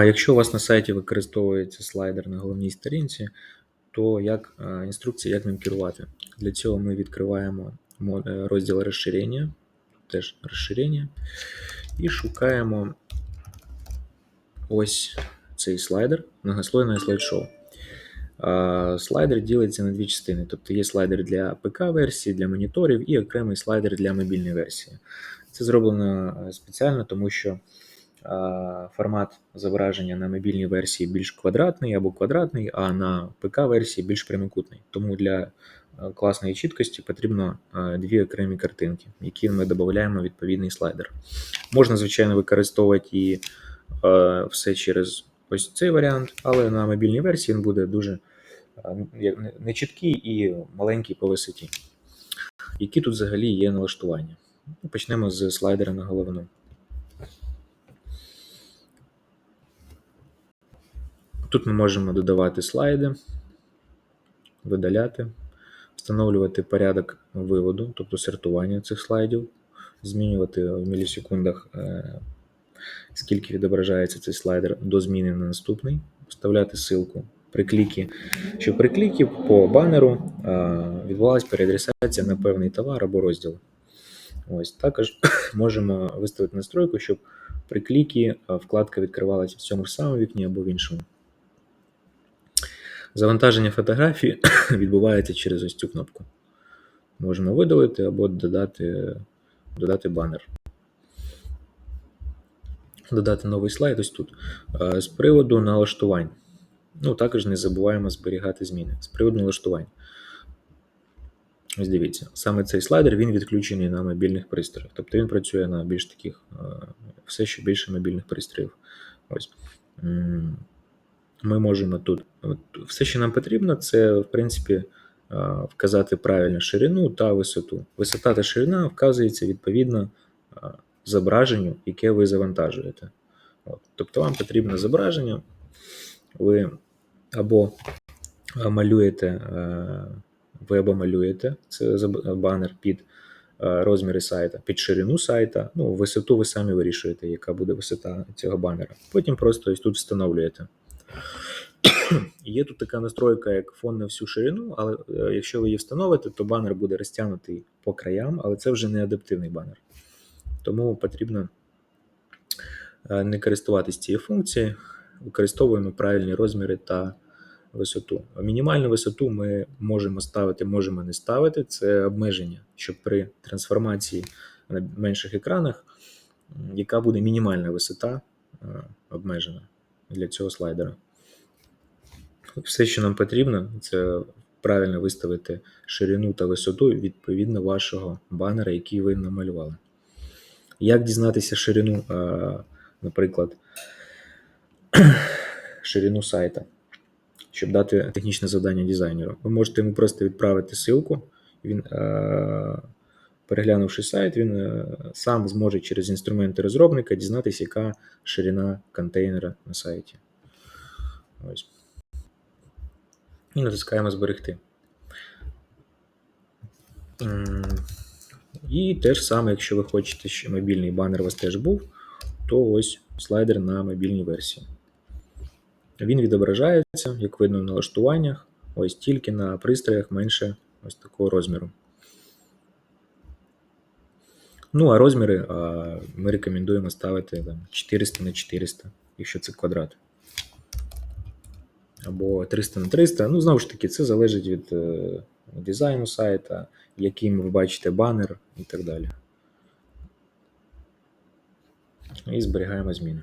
Якщо у вас на сайті використовується слайдер на головній сторінці, то як інструкція, як ним керувати? Для цього ми відкриваємо е, розділ розширення, теж розширення, і шукаємо ось цей слайдер многослойне слайд-шоу. Слайдер ділиться на дві частини. Тобто є слайдер для ПК-версії, для моніторів і окремий слайдер для мобільної версії. Це зроблено е, спеціально, тому що формат зображення на мобільній версії більш квадратний або квадратний, а на ПК-версії більш прямокутний. Тому для е, класної чіткості потрібно е, дві окремі картинки, які ми додаємо відповідний слайдер. Можна, звичайно, використовувати і е, все через ось цей варіант, але на мобільній версії він буде дуже нечіткий і маленький по висоті. Які тут взагалі є налаштування? Ну, Почнемо з слайдера на головну. Тут ми можемо додавати слайди, видаляти, встановлювати порядок виводу, тобто сортування цих слайдів, змінювати в мілісекундах, е, скільки відображається цей слайдер до зміни на наступний, вставляти ссылку при клікі, щоб при клікі по банеру е, відбувалася переадресація на певний товар або розділ. Ось також можемо виставити настройку, щоб при клікі е, вкладка відкривалася в цьому ж самому вікні або в іншому. Завантаження фотографії відбувається через ось цю кнопку. Можемо видалити або додати, додати банер. Додати новий слайд ось тут. Е, З приводу налаштувань. Ну, також не забуваємо зберігати зміни. З приводу налаштувань. Ось дивіться, саме цей слайдер він відключений на мобільних пристроях. Тобто він працює на більш таких, е, все ще більше мобільних пристроїв. Ось. Ми можемо тут. Все, що нам потрібно, це, в принципі, вказати правильно ширину та висоту. Висота та ширина вказується відповідно зображенню, яке ви завантажуєте. От. Тобто вам потрібно зображення, ви або малюєте, ви або малюєте це банер під розміри сайта, під ширину сайта. Ну, висоту ви самі вирішуєте, яка буде висота цього банера. Потім просто ось тут встановлюєте. Є тут така настройка, як фон на всю ширину, але е, якщо ви її встановите, то банер буде розтягнутий по краям, але це вже не адаптивний банер. Тому потрібно е, не користуватись цією функцією, використовуємо правильні розміри та висоту. Мінімальну висоту ми можемо ставити, можемо не ставити. Це обмеження, щоб при трансформації на менших екранах, яка буде мінімальна висота е, обмежена для цього слайдера. Все, що нам потрібно, це правильно виставити ширину та висоту відповідно вашого банера, який ви намалювали. Як дізнатися ширину, наприклад, ширину сайта, щоб дати технічне завдання дизайнеру? Ви можете йому просто відправити ссылку, він, переглянувши сайт, він е, сам зможе через інструменти розробника дізнатися, яка ширина контейнера на сайті. Ось. І натискаємо зберегти. І те ж саме, якщо ви хочете, щоб мобільний банер у вас теж був, то ось слайдер на мобільній версії. Він відображається, як видно в налаштуваннях, ось тільки на пристроях менше ось такого розміру. Ну, а розміри ми рекомендуємо ставити там, 400 на 400, якщо це квадрат. Або 300 на 300. Ну, знову ж таки, це залежить від е, дизайну сайта, яким ви бачите банер і так далі. І зберігаємо зміни.